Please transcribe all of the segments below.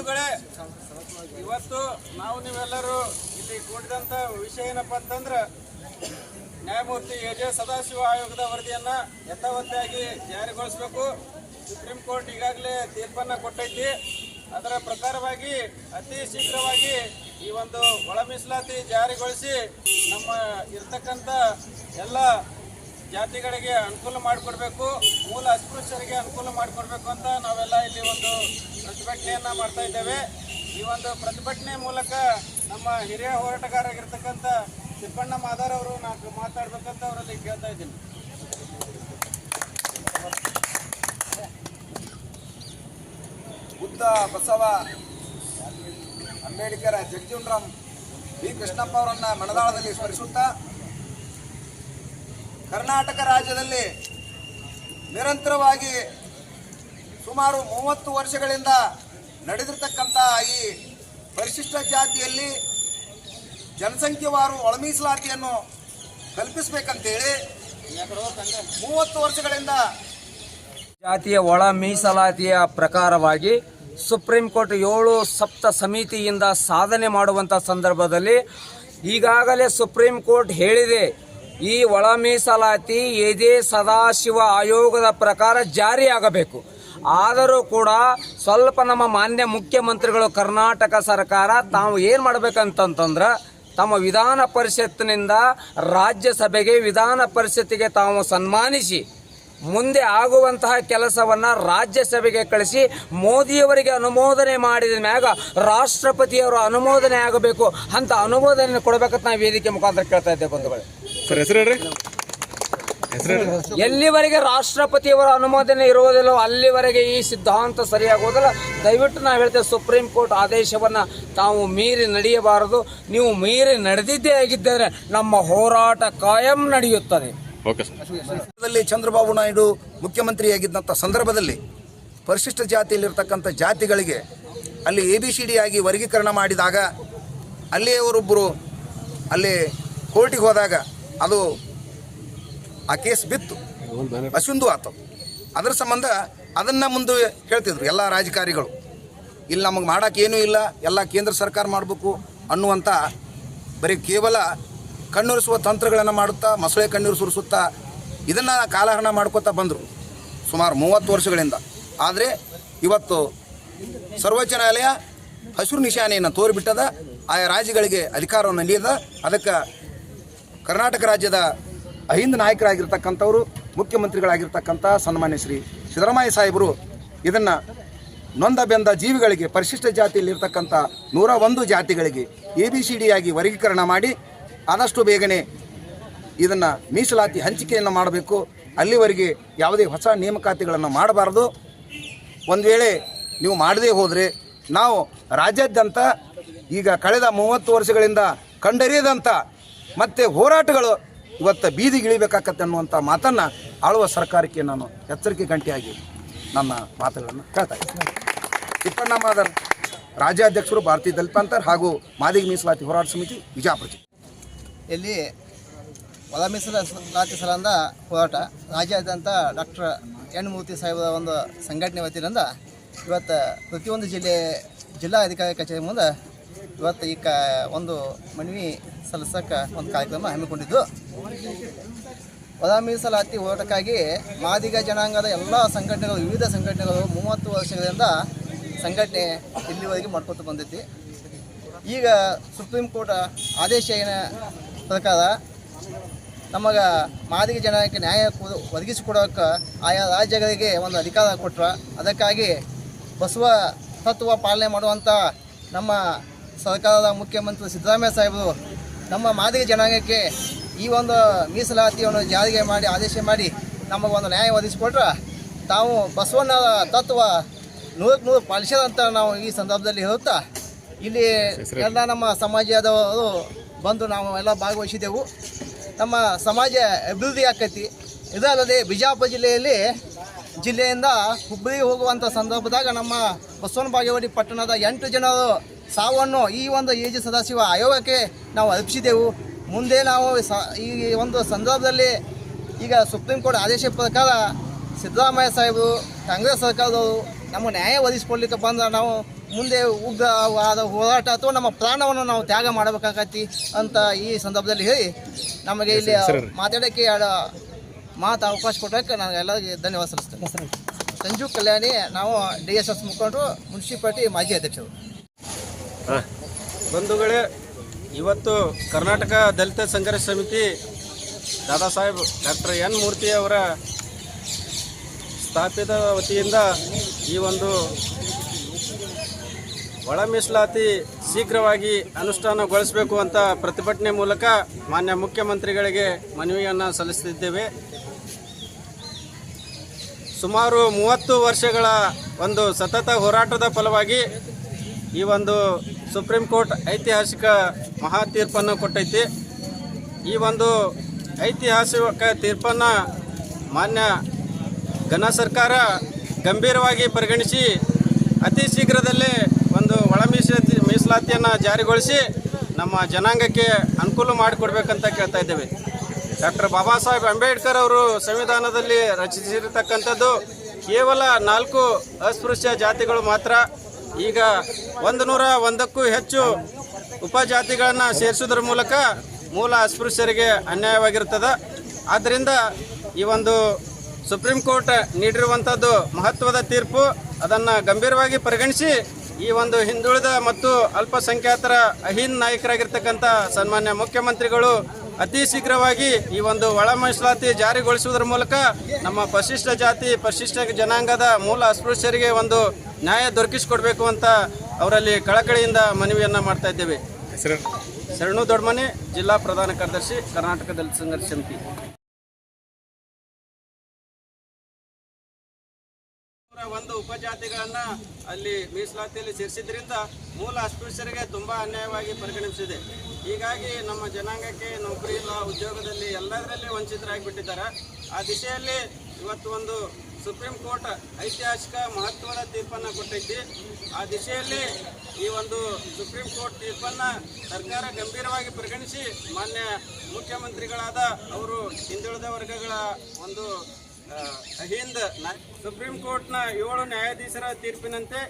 ಬಂಧುಗಳೇ, ಇವತ್ತು ನಾವು ನೀವೆಲ್ಲರೂ ಇಲ್ಲಿ ಕೂಡಿದಂತ ವಿಷಯ ಏನಪ್ಪ ಅಂತಂದ್ರೆ, ನ್ಯಾಯಮೂರ್ತಿ ಎ ಜೆ ಸದಾಶಿವ ಆಯೋಗದ ವರದಿಯನ್ನ ಯಥಾವತ್ತಾಗಿ ಜಾರಿಗೊಳಿಸಬೇಕು. ಸುಪ್ರೀಂ ಕೋರ್ಟ್ ಈಗಾಗಲೇ ತೀರ್ಪನ್ನ ಕೊಟ್ಟೈತಿ. ಅದರ ಪ್ರಕಾರವಾಗಿ ಅತಿ ಶೀಘ್ರವಾಗಿ ಈ ಒಂದು ಒಳ ಮೀಸಲಾತಿ ಜಾರಿಗೊಳಿಸಿ ನಮ್ಮ ಇರ್ತಕ್ಕಂಥ ಎಲ್ಲ ಜಾತಿಗಳಿಗೆ ಅನುಕೂಲ ಮಾಡಿಕೊಡ್ಬೇಕು, ಮೂಲ ಅಸ್ಪೃಶ್ಯರಿಗೆ ಅನುಕೂಲ ಮಾಡಿಕೊಡ್ಬೇಕು ಅಂತ ನಾವೆಲ್ಲ ಇಲ್ಲಿ ಒಂದು ಪ್ರತಿಭಟನೆಯನ್ನ ಮಾಡ್ತಾ ಇದ್ದೇವೆ. ಈ ಒಂದು ಪ್ರತಿಭಟನೆ ಮೂಲಕ ನಮ್ಮ ಹಿರಿಯ ಹೋರಾಟಗಾರರಾಗಿರ್ತಕ್ಕಂಥ ತಿಪ್ಪಣ್ಣ ಮಾದಾರ್ ಅವರು ನಾವು ಮಾತಾಡ್ಬೇಕಂತ ಅವರಲ್ಲಿ ಕೇಳ್ತಾ ಇದ್ದೀನಿ. ಬುದ್ಧ ಬಸವ, ಅಂಬೇಡ್ಕರ್ ಜಗಜೀವನರಾಮ್ ಬಿ ಕೃಷ್ಣಪ್ಪ ಅವರನ್ನ ಮನದಾಳದಲ್ಲಿ ಸ್ಮರಿಸುತ್ತಾ ಕರ್ನಾಟಕ ರಾಜ್ಯದಲ್ಲಿ ನಿರಂತರವಾಗಿ ಸುಮಾರು ಮೂವತ್ತು ವರ್ಷಗಳಿಂದ ನಡೆದಿರ್ತಕ್ಕಂಥ ಈ ಪರಿಶಿಷ್ಟ ಜಾತಿಯಲ್ಲಿ ಜನಸಂಖ್ಯೆವಾರು ಒಳ ಮೀಸಲಾತಿಯನ್ನು ಕಲ್ಪಿಸಬೇಕಂತೇಳಿ ಮೂವತ್ತು ವರ್ಷಗಳಿಂದ ಜಾತಿಯ ಒಳ ಮೀಸಲಾತಿಯ ಪ್ರಕಾರವಾಗಿ ಸುಪ್ರೀಂ ಕೋರ್ಟ್ ಏಳು ಸಪ್ತ ಸಮಿತಿಯಿಂದ ಸಾಧನೆ ಮಾಡುವಂಥ ಸಂದರ್ಭದಲ್ಲಿ ಈಗಾಗಲೇ ಸುಪ್ರೀಂ ಕೋರ್ಟ್ ಹೇಳಿದೆ, ಈ ಒಳ ಮೀಸಲಾತಿ ಎದೆ ಸದಾಶಿವ ಆಯೋಗದ ಪ್ರಕಾರ ಜಾರಿಯಾಗಬೇಕು. ಆದರೂ ಕೂಡ ಸ್ವಲ್ಪ ನಮ್ಮ ಮಾನ್ಯ ಮುಖ್ಯಮಂತ್ರಿಗಳು, ಕರ್ನಾಟಕ ಸರ್ಕಾರ ತಾವು ಏನು ಮಾಡ್ಬೇಕಂತಂತಂದ್ರೆ ತಮ್ಮ ವಿಧಾನ ಪರಿಷತ್ತಿನಿಂದ ರಾಜ್ಯಸಭೆಗೆ, ವಿಧಾನ ಪರಿಷತ್ತಿಗೆ ತಾವು ಸನ್ಮಾನಿಸಿ, ಮುಂದೆ ಆಗುವಂತಹ ಕೆಲಸವನ್ನ ರಾಜ್ಯಸಭೆಗೆ ಕಳಿಸಿ, ಮೋದಿಯವರಿಗೆ ಅನುಮೋದನೆ ಮಾಡಿದ ಮ್ಯಾಗ ರಾಷ್ಟ್ರಪತಿಯವರು ಅನುಮೋದನೆ ಆಗಬೇಕು ಅಂತ ಅನುಮೋದನೆ ಕೊಡಬೇಕಂತ ನಾವು ವೇದಿಕೆ ಮುಖಾಂತರ ಕೇಳ್ತಾ ಇದ್ದೇವೆ ಬಂಧುಗಳೇ ಸರ್ ಹೆಸರು ಹೇಳ್ರಿ ಹೆಸರು ಹೇಳ್ರಿ ಎಲ್ಲಿವರೆಗೆ ರಾಷ್ಟ್ರಪತಿಯವರ ಅನುಮೋದನೆ ಇರುವುದಿಲ್ಲ ಅಲ್ಲಿವರೆಗೆ ಈ ಸಿದ್ಧಾಂತ ಸರಿಯಾಗುವುದಿಲ್ಲ. ದಯವಿಟ್ಟು ನಾವು ಹೇಳ್ತೇವೆ ಸುಪ್ರೀಂ ಕೋರ್ಟ್ ಆದೇಶವನ್ನು ತಾವು ಮೀರಿ ನಡೆಯಬಾರದು. ನೀವು ಮೀರಿ ನಡೆದಿದ್ದೇ ಆಗಿದ್ದರೆ ನಮ್ಮ ಹೋರಾಟ ಕಾಯಂ ನಡೆಯುತ್ತದೆ. Okay sir. ದಲ್ಲಿ ಚಂದ್ರಬಾಬು ನಾಯ್ಡು ಮುಖ್ಯಮಂತ್ರಿಯಾಗಿದ್ದಂಥ ಸಂದರ್ಭದಲ್ಲಿ ಪರಿಶಿಷ್ಟ ಜಾತಿಯಲ್ಲಿರ್ತಕ್ಕಂಥ ಜಾತಿಗಳಿಗೆ ಅಲ್ಲಿ ಎ ಬಿ ಸಿ ಡಿ ಆಗಿ ವರ್ಗೀಕರಣ ಮಾಡಿದಾಗ ಅಲ್ಲಿಯವರೊಬ್ಬರು ಅಲ್ಲಿ ಕೋರ್ಟಿಗೆ ಹೋದಾಗ ಅದು ಆ ಕೇಸ್ ಬಿತ್ತು. ಅಶ್ವಿಂದು ಆತು. ಅದರ ಸಂಬಂಧ ಅದನ್ನು ಮುಂದೆ ಹೇಳ್ತಿದ್ರು ಎಲ್ಲ ರಾಜಕಾರಿಗಳು. ಇಲ್ಲಿ ನಮಗೆ ಮಾಡೋಕ್ಕೇನೂ ಇಲ್ಲ ಎಲ್ಲ ಕೇಂದ್ರ ಸರ್ಕಾರ ಮಾಡಬೇಕು ಅನ್ನುವಂಥ ಬರೀ ಕೇವಲ ಕಣ್ಣುರಿಸುವ ತಂತ್ರಗಳನ್ನು ಮಾಡುತ್ತಾ ಮೊಸಳೆ ಕಣ್ಣೀರು ಸುರಿಸುತ್ತಾ ಇದನ್ನು ಕಾಲಹರಣ ಮಾಡ್ಕೋತಾ ಬಂದರು ಸುಮಾರು ಮೂವತ್ತು ವರ್ಷಗಳಿಂದ. ಆದರೆ ಇವತ್ತು ಸರ್ವೋಚ್ಚ ನ್ಯಾಯಾಲಯ ಹಸಿರು ನಿಶಾನೆಯನ್ನು ತೋರಿಬಿಟ್ಟದ ಆಯಾ ರಾಜ್ಯಗಳಿಗೆ ಅಧಿಕಾರವನ್ನು ನೀಡಿದ ಅದಕ್ಕೆ ಕರ್ನಾಟಕ ರಾಜ್ಯದ ಅಹಿಂದ ನಾಯಕರಾಗಿರ್ತಕ್ಕಂಥವರು, ಮುಖ್ಯಮಂತ್ರಿಗಳಾಗಿರ್ತಕ್ಕಂಥ ಸನ್ಮಾನ್ಯ ಶ್ರೀ ಸಿದ್ದರಾಮಯ್ಯ ಸಾಹೇಬರು ಇದನ್ನು ನೊಂದ ಬೆಂದ ಜೀವಿಗಳಿಗೆ, ಪರಿಶಿಷ್ಟ ಜಾತಿಯಲ್ಲಿರ್ತಕ್ಕಂಥ ನೂರ ಒಂದು ಜಾತಿಗಳಿಗೆ ಎ ಬಿ ಸಿ ಡಿಯಾಗಿ ವರ್ಗೀಕರಣ ಮಾಡಿ ಆದಷ್ಟು ಬೇಗನೆ ಇದನ್ನು ಮೀಸಲಾತಿ ಹಂಚಿಕೆಯನ್ನು ಮಾಡಬೇಕು. ಅಲ್ಲಿವರೆಗೆ ಯಾವುದೇ ಹೊಸ ನೇಮಕಾತಿಗಳನ್ನು ಮಾಡಬಾರ್ದು. ಒಂದು ವೇಳೆ ನೀವು ಮಾಡದೇ ಹೋದರೆ ನಾವು ರಾಜ್ಯಾದ್ಯಂತ ಈಗ ಕಳೆದ ಮೂವತ್ತು ವರ್ಷಗಳಿಂದ ಕಂಡರಿಯದಂಥ ಮತ್ತು ಹೋರಾಟಗಳು ಇವತ್ತು ಬೀದಿಗಿಳಿಬೇಕಾಗತ್ತೆ ಅನ್ನುವಂಥ ಮಾತನ್ನು ಆಳುವ ಸರ್ಕಾರಕ್ಕೆ ನಾನು ಎಚ್ಚರಿಕೆ ಗಂಟೆಯಾಗಿ ನನ್ನ ಮಾತುಗಳನ್ನು ಹೇಳ್ತಾ ಇದ್ದೀನಿ ತಿಪ್ಪಣ್ಣ ಮಾದರ್ ರಾಜ್ಯಾಧ್ಯಕ್ಷರು ಭಾರತೀಯ ದಲಿತ ಪಂಥರ್ ಹಾಗೂ ಮಾದಿಗ ಮೀಸಲಾತಿ ಹೋರಾಟ ಸಮಿತಿ ವಿಜಾಪುರ. ಇಲ್ಲಿ ಒಳ ಮೀಸಲಾತಿ ಸಲಂದ ಹೋರಾಟ ರಾಜ್ಯಾದ್ಯಂತ ಡಾಕ್ಟರ್ ಎನ್ ಮೂರ್ತಿ ಸಾಹೇಬರ ಒಂದು ಸಂಘಟನೆ ವತಿಯಿಂದ ಇವತ್ತು ಪ್ರತಿಯೊಂದು ಜಿಲ್ಲೆ ಜಿಲ್ಲಾ ಅಧಿಕಾರಿ ಕಚೇರಿ ಮುಂದೆ ಇವತ್ತು ಈ ಕ ಒಂದು ಮನವಿ ಸಲ್ಲಿಸೋಕೆ ಒಂದು ಕಾರ್ಯಕ್ರಮ ಹಮ್ಮಿಕೊಂಡಿದ್ದು. ಹೊಲ ಮೀಸಲಾತಿ ಹೋರಾಟಕ್ಕಾಗಿ ಮಾದಿಗ ಜನಾಂಗದ ಎಲ್ಲ ಸಂಘಟನೆಗಳು, ವಿವಿಧ ಸಂಘಟನೆಗಳು ಮೂವತ್ತು ವರ್ಷಗಳಿಂದ ಸಂಘಟನೆ ಇಲ್ಲಿವರೆಗೆ ಮಾಡ್ಕೊತ ಬಂದೈತಿ. ಈಗ ಸುಪ್ರೀಂ ಕೋರ್ಟ್ ಆದೇಶ ಏನ ಪ್ರಕಾರ ನಮಗೆ ಮಾದಿಗ ಜನಾಂಗಕ್ಕೆ ನ್ಯಾಯ ಕೊಡು- ಒದಗಿಸಿಕೊಡೋಕೆ ಆಯಾ ರಾಜ್ಯಗಳಿಗೆ ಒಂದು ಅಧಿಕಾರ ಕೊಟ್ರ ಅದಕ್ಕಾಗಿ ಬಸವ ತತ್ವ ಪಾಲನೆ ಮಾಡುವಂಥ ನಮ್ಮ ಸರ್ಕಾರದ ಮುಖ್ಯಮಂತ್ರಿ ಸಿದ್ದರಾಮಯ್ಯ ಸಾಹೇಬರು ನಮ್ಮ ಮಾದಿಗ ಜನಾಂಗಕ್ಕೆ ಈ ಒಂದು ಮೀಸಲಾತಿಯನ್ನು ಜಾರಿಗೆ ಮಾಡಿ ಆದೇಶ ಮಾಡಿ ನಮಗೆ ಒಂದು ನ್ಯಾಯ ಒದಗಿಸಿಕೊಟ್ರೆ ತಾವು ಬಸವಣ್ಣ ತತ್ವ ನೂರಕ್ಕೆ ನೂರು ಪಾಲಿಸದಂತ ನಾವು ಈ ಸಂದರ್ಭದಲ್ಲಿ ಹೇಳುತ್ತಾ ಇಲ್ಲಿ ಎಲ್ಲ ನಮ್ಮ ಸಮಾಜದವರು ಬಂದು ನಾವು ಎಲ್ಲ ಭಾಗವಹಿಸಿದೆವು. ನಮ್ಮ ಸಮಾಜ ಅಭಿವೃದ್ಧಿ ಆಕೈತಿ. ಇದಲ್ಲದೆ ಬಿಜಾಪುರ ಜಿಲ್ಲೆಯಲ್ಲಿ ಜಿಲ್ಲೆಯಿಂದ ಹುಬ್ಬಳ್ಳಿ ಹೋಗುವಂಥ ಸಂದರ್ಭದಾಗ ನಮ್ಮ ಬಸವನ ಬಾಗೇವಾಡಿ ಪಟ್ಟಣದ ಎಂಟು ಜನರು ಸಾವನ್ನು ಈ ಒಂದು ಎ ಜಿ ಸದಾಶಿವ ಆಯೋಗಕ್ಕೆ ನಾವು ಅರ್ಪಿಸಿದೆವು. ಮುಂದೆ ನಾವು ಸ ಈ ಒಂದು ಸಂದರ್ಭದಲ್ಲಿ ಈಗ ಸುಪ್ರೀಂ ಕೋರ್ಟ್ ಆದೇಶ ಪ್ರಕಾರ ಸಿದ್ದರಾಮಯ್ಯ ಸಾಹೇಬರು ಕಾಂಗ್ರೆಸ್ ಸರ್ಕಾರದವರು ನಮ್ಮ ನ್ಯಾಯ ಒದಗಿಸ್ಕೊಡ್ಲಿಕ್ಕೆ ಬಂದ ನಾವು ಮುಂದೆ ಉಗ್ರವಾದ ಹೋರಾಟ ಅಥವಾ ನಮ್ಮ ಪ್ರಾಣವನ್ನು ನಾವು ತ್ಯಾಗ ಮಾಡಬೇಕಾಗತ್ತಿ ಅಂತ ಈ ಸಂದರ್ಭದಲ್ಲಿ ಹೇಳಿ ನಮಗೆ ಇಲ್ಲಿ ಮಾತಾಡೋಕ್ಕೆ ಎರಡು ಮಾತು ಅವಕಾಶ ಕೊಟ್ಟಕ್ಕೆ ನಾನು ಎಲ್ಲರಿಗೆ ಧನ್ಯವಾದ ಸಲ್ಲಿಸ್ತೇನೆ. ಸಂಜು ಕಲ್ಯಾಣಿ ನಾವು ಡಿ ಎಸ್ ಎಸ್ ಮುಖಂಡರು ಮುನ್ಸಿಪಾಲ್ಟಿ ಮಾಜಿ ಅಧ್ಯಕ್ಷರು. ಬಂಧುಗಳೇ, ಇವತ್ತು ಕರ್ನಾಟಕ ದಲಿತ ಸಂಘರ್ಷ ಸಮಿತಿ ದಾದಾ ಸಾಹೇಬ್ ಡಾಕ್ಟರ್ ಎನ್ ಮೂರ್ತಿ ಅವರ ಸ್ಥಾಪಿತ ವತಿಯಿಂದ ಈ ಒಂದು ಒಳ ಮೀಸಲಾತಿ ಶೀಘ್ರವಾಗಿ ಅನುಷ್ಠಾನಗೊಳಿಸಬೇಕು ಅಂತ ಪ್ರತಿಭಟನೆ ಮೂಲಕ ಮಾನ್ಯ ಮುಖ್ಯಮಂತ್ರಿಗಳಿಗೆ ಮನವಿಯನ್ನು ಸಲ್ಲಿಸುತ್ತಿದ್ದೇವೆ ಸುಮಾರು ಮೂವತ್ತು ವರ್ಷಗಳ ಒಂದು ಸತತ ಹೋರಾಟದ ಫಲವಾಗಿ ಈ ಒಂದು ಸುಪ್ರೀಂ ಕೋರ್ಟ್ ಐತಿಹಾಸಿಕ ಮಹಾ ತೀರ್ಪನ್ನು ಕೊಟ್ಟೈತಿ. ಈ ಒಂದು ಐತಿಹಾಸಿಕ ತೀರ್ಪನ್ನು ಮಾನ್ಯ ಘನ ಸರ್ಕಾರ ಗಂಭೀರವಾಗಿ ಪರಿಗಣಿಸಿ ಅತಿ ಶೀಘ್ರದಲ್ಲೇ ಒಂದು ಒಳ ಮೀಸಲಾತಿ ಮೀಸಲಾತಿಯನ್ನು ಜಾರಿಗೊಳಿಸಿ ನಮ್ಮ ಜನಾಂಗಕ್ಕೆ ಅನುಕೂಲ ಮಾಡಿಕೊಡ್ಬೇಕಂತ ಕೇಳ್ತಾ ಇದ್ದೇವೆ. ಡಾಕ್ಟರ್ ಬಾಬಾ ಸಾಹೇಬ್ ಅಂಬೇಡ್ಕರ್ ಅವರು ಸಂವಿಧಾನದಲ್ಲಿ ರಚಿಸಿರ್ತಕ್ಕಂಥದ್ದು ಕೇವಲ ನಾಲ್ಕು ಅಸ್ಪೃಶ್ಯ ಜಾತಿಗಳು ಮಾತ್ರ. ಈಗ ಒಂದು ನೂರ ಒಂದಕ್ಕೂ ಹೆಚ್ಚು ಉಪಜಾತಿಗಳನ್ನು ಸೇರಿಸೋದ್ರ ಮೂಲಕ ಮೂಲ ಅಸ್ಪೃಶ್ಯರಿಗೆ ಅನ್ಯಾಯವಾಗಿರ್ತದೆ ಆದ್ದರಿಂದ ಈ ಒಂದು ಸುಪ್ರೀಂ ಕೋರ್ಟ್ ನೀಡಿರುವಂಥದ್ದು ಮಹತ್ವದ ತೀರ್ಪು. ಅದನ್ನು ಗಂಭೀರವಾಗಿ ಪರಿಗಣಿಸಿ ಈ ಒಂದು ಹಿಂದುಳಿದ ಮತ್ತು ಅಲ್ಪಸಂಖ್ಯಾತರ ಅಹೀನ್ ನಾಯಕರಾಗಿರ್ತಕ್ಕಂಥ ಸನ್ಮಾನ್ಯ ಮುಖ್ಯಮಂತ್ರಿಗಳು ಅತಿ ಶೀಘ್ರವಾಗಿ ಈ ಒಂದು ಒಳ ಮೀಸಲಾತಿ ಜಾರಿಗೊಳಿಸುವುದರ ಮೂಲಕ ನಮ್ಮ ಪರಿಶಿಷ್ಟ ಜಾತಿ ಪರಿಶಿಷ್ಟ ಜನಾಂಗದ ಮೂಲ ಅಸ್ಪೃಶ್ಯರಿಗೆ ಒಂದು ನ್ಯಾಯ ದೊರಕಿಸಿಕೊಡ್ಬೇಕು ಅಂತ ಅವರಲ್ಲಿ ಕಳಕಳಿಯಿಂದ ಮನವಿಯನ್ನು ಮಾಡ್ತಾ ಇದ್ದೇವೆ. ಶರಣು ದೊಡ್ಡಮನೆ ಜಿಲ್ಲಾ ಪ್ರಧಾನ ಕಾರ್ಯದರ್ಶಿ ಕರ್ನಾಟಕ ದಲಿತ ಸಂಘರ್ಷ ಸಮಿತಿ. ಒಂದು ಉಪಜಾತಿಗಳನ್ನ ಅಲ್ಲಿ ಮೀಸಲಾತಿಯಲ್ಲಿ ಸೇರಿಸಿದ್ರಿಂದ ಮೂಲ ಅಸ್ಪೃಶ್ಯರಿಗೆ ತುಂಬಾ ಅನ್ಯಾಯವಾಗಿ ಪರಿಗಣಿಸಿದೆ. ಹೀಗಾಗಿ ನಮ್ಮ ಜನಾಂಗಕ್ಕೆ ನೌಕರಿ ಇಲ್ಲ, ಉದ್ಯೋಗದಲ್ಲಿ ಎಲ್ಲದರಲ್ಲಿ ವಂಚಿತರಾಗಿಬಿಟ್ಟಿದ್ದಾರೆ. ಆ ದಿಶೆಯಲ್ಲಿ ಇವತ್ತು ಒಂದು ಸುಪ್ರೀಂ ಕೋರ್ಟ್ ಐತಿಹಾಸಿಕ ಮಹತ್ವದ ತೀರ್ಪನ್ನು ಕೊಟ್ಟೈತಿ ಆ ದಿಶೆಯಲ್ಲಿ ಈ ಒಂದು ಸುಪ್ರೀಂ ಕೋರ್ಟ್ ತೀರ್ಪನ್ನು ಸರ್ಕಾರ ಗಂಭೀರವಾಗಿ ಪರಿಗಣಿಸಿ ಮಾನ್ಯ ಮುಖ್ಯಮಂತ್ರಿಗಳಾದ ಅವರು ಹಿಂದುಳಿದ ವರ್ಗಗಳ ಒಂದು ಹಿಂದ ಸುಪ್ರೀಂ ಕೋರ್ಟ್ನ ಏಳು ನ್ಯಾಯಾಧೀಶರ ತೀರ್ಪಿನಂತೆ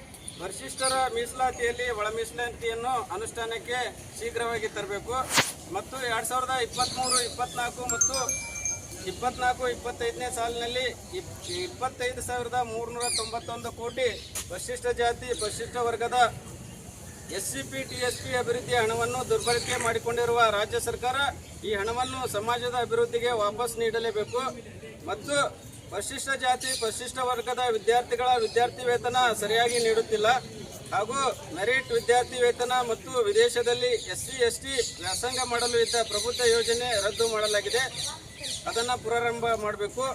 ಪರಿಶಿಷ್ಟರ ಮೀಸಲಾತಿಯಲ್ಲಿ ಒಳ ಮೀಸಲಾತಿಯನ್ನು ಅನುಷ್ಠಾನಕ್ಕೆ ಶೀಘ್ರವಾಗಿ ತರಬೇಕು. ಮತ್ತು ಎರಡ್ ಸಾವಿರದ ಇಪ್ಪತ್ತ್ಮೂರು ಇಪ್ಪತ್ನಾಲ್ಕು ಮತ್ತು ಇಪ್ಪತ್ನಾಲ್ಕು, ಇಪ್ಪತ್ತೈದನೇ ಸಾಲಿನಲ್ಲಿ ಇಪ್ ಇಪ್ಪತ್ತೈದು ಸಾವಿರದ ಮೂರುನೂರ ತೊಂಬತ್ತೊಂದು ಕೋಟಿ ಪರಿಶಿಷ್ಟ ಜಾತಿ ಪರಿಶಿಷ್ಟ ವರ್ಗದ S C P, T S P ಅಭಿವೃದ್ಧಿ ಹಣವನ್ನು ದುರ್ಬಳಕೆ ಮಾಡಿಕೊಂಡಿರುವ ರಾಜ್ಯ ಸರ್ಕಾರ ಈ ಹಣವನ್ನು ಸಮಾಜದ ಅಭಿವೃದ್ಧಿಗೆ ವಾಪಸ್ ನೀಡಲೇಬೇಕು. ಮತ್ತು ಪರಿಶಿಷ್ಟ ಜಾತಿ, ಪರಿಶಿಷ್ಟ ವರ್ಗದ ವಿದ್ಯಾರ್ಥಿಗಳ ವಿದ್ಯಾರ್ಥಿ ವೇತನ ಸರಿಯಾಗಿ ನೀಡುತ್ತಿಲ್ಲ. ಹಾಗೂ ಮೆರಿಟ್ ವಿದ್ಯಾರ್ಥಿ ವೇತನ ಮತ್ತು ವಿದೇಶದಲ್ಲಿ ಎಸ್ ಸಿ ಎಸ್ ಟಿ ವ್ಯಾಸಂಗ ಮಾಡಲು ಇದ್ದ ಪ್ರಬುದ್ಧ ಯೋಜನೆ ರದ್ದು ಮಾಡಲಾಗಿದೆ. ಅದನ್ನು ಪುನರಾರಂಭ ಮಾಡಬೇಕು.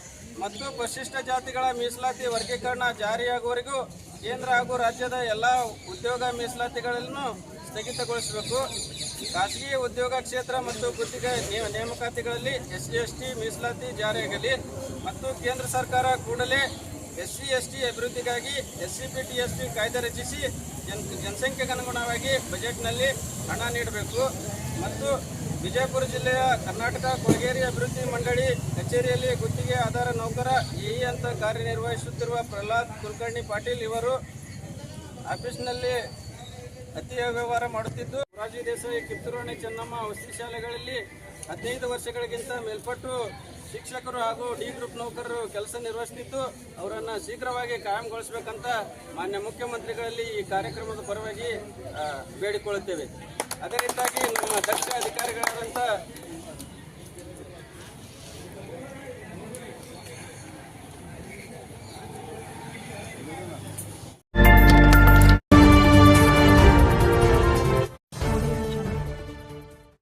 ಮತ್ತು ಪರಿಶಿಷ್ಟ ಜಾತಿಗಳ ಮೀಸಲಾತಿ ವರ್ಗೀಕರಣ ಜಾರಿಯಾಗುವವರೆಗೂ ಕೇಂದ್ರ ಹಾಗೂ ರಾಜ್ಯದ ಎಲ್ಲ ಉದ್ಯೋಗ ಮೀಸಲಾತಿಗಳನ್ನು ಸ್ಥಗಿತಗೊಳಿಸಬೇಕು. ಖಾಸಗಿ ಉದ್ಯೋಗ ಕ್ಷೇತ್ರ ಮತ್ತು ಗುತ್ತಿಗೆ ನೇಮ- ನೇಮಕಾತಿಗಳಲ್ಲಿ ಎಸ್ ಸಿ ಮೀಸಲಾತಿ ಜಾರಿಯಾಗಲಿ ಮತ್ತು ಕೇಂದ್ರ ಸರ್ಕಾರ ಕೂಡಲೇ ಎಸ್ ಸಿ ಎಸ್ ಟಿ ಅಭಿವೃದ್ಧಿಗಾಗಿ S C P, T, S T ಕಾಯ್ದೆ ರಚಿಸಿ ಜನ್ ಜನಸಂಖ್ಯೆಗೆ ಅನುಗುಣವಾಗಿ ಬಜೆಟ್ನಲ್ಲಿ ಹಣ ನೀಡಬೇಕು. ಮತ್ತು ವಿಜಯಪುರ ಜಿಲ್ಲೆಯ ಕರ್ನಾಟಕ ಕೊಳಗೇರಿ ಅಭಿವೃದ್ಧಿ ಮಂಡಳಿ ಕಚೇರಿಯಲ್ಲಿ ಗುತ್ತಿಗೆ ಆಧಾರ ನೌಕರ ಎಇ ಅಂತ ಕಾರ್ಯನಿರ್ವಹಿಸುತ್ತಿರುವ ಪ್ರಹ್ಲಾದ್ ಕುಲಕರ್ಣಿ ಪಾಟೀಲ್ ಇವರು ಆಫೀಸ್ನಲ್ಲಿ ಅತಿ ವ್ಯವಹಾರ ಮಾಡುತ್ತಿದ್ದು ರಾಜೀವ್ ದೇಸಾಯಿ ಕಿತ್ತೂರಾಣಿ ಚೆನ್ನಮ್ಮ ವಸತಿ ಶಾಲೆಗಳಲ್ಲಿ ಹದಿನೈದು ವರ್ಷಗಳಿಗಿಂತ ಮೇಲ್ಪಟ್ಟು ಶಿಕ್ಷಕರು ಹಾಗೂ ಡಿ ಗ್ರೂಪ್ ನೌಕರರು ಕೆಲಸ ನಿರ್ವಹಿಸುತ್ತಿದ್ದು ಅವರನ್ನು ಶೀಘ್ರವಾಗಿ ಕಾಯಂಗೊಳಿಸಬೇಕಂತ ಮಾನ್ಯ ಮುಖ್ಯಮಂತ್ರಿಗಳಲ್ಲಿ ಈ ಕಾರ್ಯಕ್ರಮದ ಪರವಾಗಿ ಬೇಡಿಕೊಳ್ಳುತ್ತೇವೆ. ಅದೇ ರೀತಿಯಾಗಿ ನಮ್ಮ ದಕ್ಷ ಅಧಿಕಾರಿಗಳಾದಂಥ